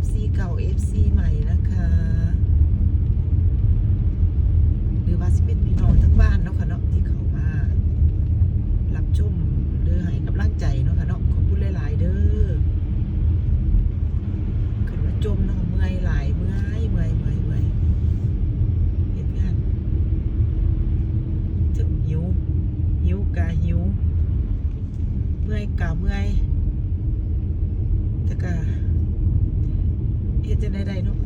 FC เก่า FC ใหม่นะคะ หรือว่าสิเป็นพี่น้องทั้งบ้านเนาะค่ะเนาะที่เขามารับชมหรือให้กำลังใจเนาะค่ะเนาะขอบคุณหลาย ๆ เด้อขึ้นมาจมเนาะเมื่อยหลายเมื่อยเมื่อยเมื่อยเมื่อยเฮ็ดงานจะหิวหิวกะหิว เมื่อยกะเมื่อยแต่กะ เฮ็ดจังได๋เนาะ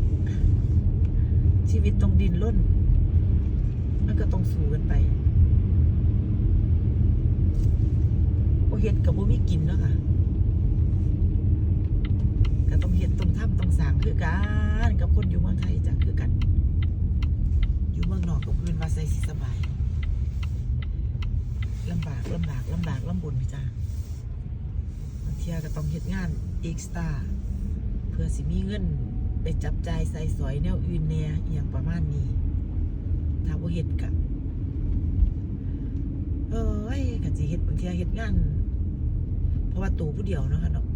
ชีวิตต้องดิ้นรนมันก็ต้องสู้กันไปโอเฮ็ดกับบ่มีกินเนาะค่ะก็ต้องเฮ็ดต้องทำต้องสร้างคือกันกับคนอยู่เมืองไทยจ้ะคือกัน อยู่เมืองนอกกับพื้นว่าใส่สิสบายลำบากลำบากลำบากลำบนจ้ะบางเที่ยก็ต้องเฮ็ดงานเอ็กซ์ตร้า พื่อสิมีเงินไปจับจ่ายใส่สอยแนวอื่นแน่อย่างประมาณนี้ ถ้าบ่เฮ็ดกะเอ้ยก็สิเฮ็ดบางเทีเฮ็ดงานเพราะว่าตัวผู้เดียวเนาะค่ะเนาะ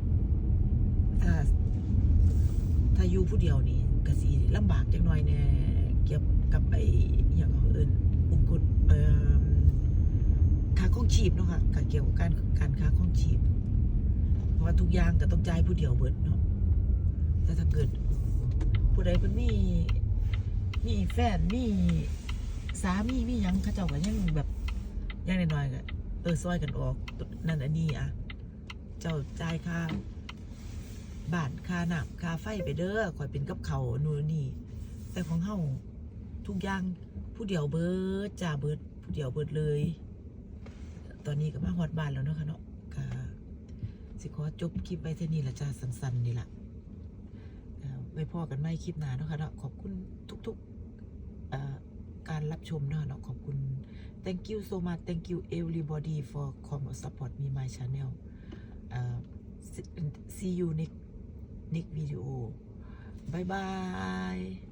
ถ้า ถ้าอยู่ผู้เดียวนี่ก็สิลำบากจังหน่อยแน่เกี่ยวกับไอ้อย่างเอิ้นอุกฎเอ่อค่าครองชีพเนาะค่ะก็เกี่ยวกับการการค้าครองชีพ เพราะว่าทุกอย่างก็ต้องจ่ายผู้เดียวเบิดเนาะ แต่ถ้าเกิด ผู้ใดเพิ่นมีมีแฟนมีสามีมีหยังเขาเจ้าก็ยังแบบยังน้อยๆก็เออซอยกันออกนั่นอันนี้อะ เจ้าจ่ายค่าบ้านค่าน้ำค่าไฟไปเด้อคอยเป็นกับเขาวนู่นนี่ แต่ของเฮาทุกอย่างผู้เดียวเบิดจ่าเบิดผู้เดียวเบิดเลย ตอนนี้ก็มาฮอดบ้านแล้วเนาะค่ะเนาะสิขอจบคลิปไว้เท่านี้ละจ้าสั้นๆนี่ละ ไว้พอกันไม่คลิปหนาเนาะค่ะเนาะขอบคุณทุกๆการรับชมเนาะเนาะขอบคุณ thank you so much thank you everybody for come support me my channel uh, see you next next video bye bye